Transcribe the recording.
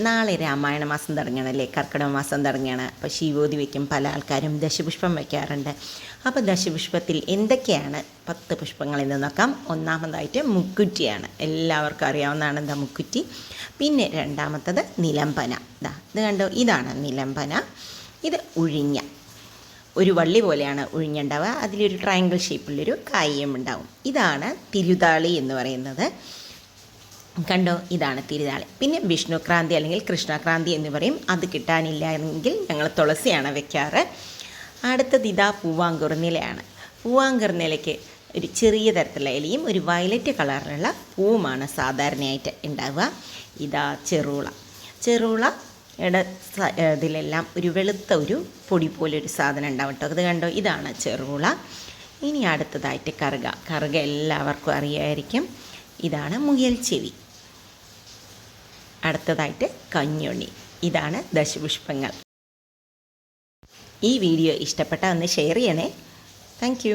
നാളെ രാമായണ മാസം തുടങ്ങണല്ലേ കർക്കിടക മാസം തുടങ്ങുകയാണ്. അപ്പോൾ ശിവോതി വയ്ക്കും പല ആൾക്കാരും ദശപുഷ്പം വയ്ക്കാറുണ്ട്. അപ്പോൾ ദശപുഷ്പത്തിൽ എന്തൊക്കെയാണ് പത്ത് പുഷ്പങ്ങളിൽ നിന്ന് നോക്കാം. ഒന്നാമതായിട്ട് മുക്കുറ്റിയാണ്. എല്ലാവർക്കും അറിയാവുന്നതാണ് എന്താ മുക്കുറ്റി? പിന്നെ രണ്ടാമത്തത് നിലമ്പന ഇതാ ഇത് കണ്ടോ? ഇതാണ് നിലമ്പന ഇത് ഉഴിഞ്ഞ. ഒരു വള്ളി പോലെയാണ് ഉഴിഞ്ഞുണ്ടാവുക അതിലൊരു ട്രയാങ്കിൾ ഷേപ്പിലൊരു കായും ഉണ്ടാവും. ഇതാണ് തിരുതാളി എന്ന് പറയുന്നത്. കണ്ടോ? ഇതാണ് തിരുനാളി പിന്നെ വിഷ്ണുക്രാന്തി അല്ലെങ്കിൽ കൃഷ്ണക്രാന്തി എന്ന് പറയും. അത് കിട്ടാനില്ല എങ്കിൽ ഞങ്ങൾ തുളസിയാണ് വെക്കാറ്. അടുത്തത് ഇതാ പൂവാങ്കുർ നിലയാണ്. പൂവാങ്കുർ നിലയ്ക്ക് ഒരു ചെറിയ തരത്തിലുള്ള ഇലയും ഒരു വയലറ്റ് കളറിലുള്ള പൂവുമാണ് സാധാരണയായിട്ട് ഉണ്ടാവുക. ഇതാ ചെറുള. ചെറുള ഇതിലെല്ലാം ഒരു വെളുത്ത ഒരു പൊടി പോലെ ഒരു സാധനം ഉണ്ടാവും കേട്ടോ. അത് കണ്ടോ? ഇതാണ് ചെറുള. ഇനി അടുത്തതായിട്ട് കറുക. കറുക എല്ലാവർക്കും അറിയായിരിക്കും. ഇതാണ് മുയൽ ചെവി. അടുത്തതായിട്ട് കഞ്ഞുണ്ണി. ഇതാണ് ദശപുഷ്പങ്ങൾ. ഈ വീഡിയോ ഇഷ്ടപ്പെട്ട ഒന്ന് ഷെയർ ചെയ്യണേ. താങ്ക്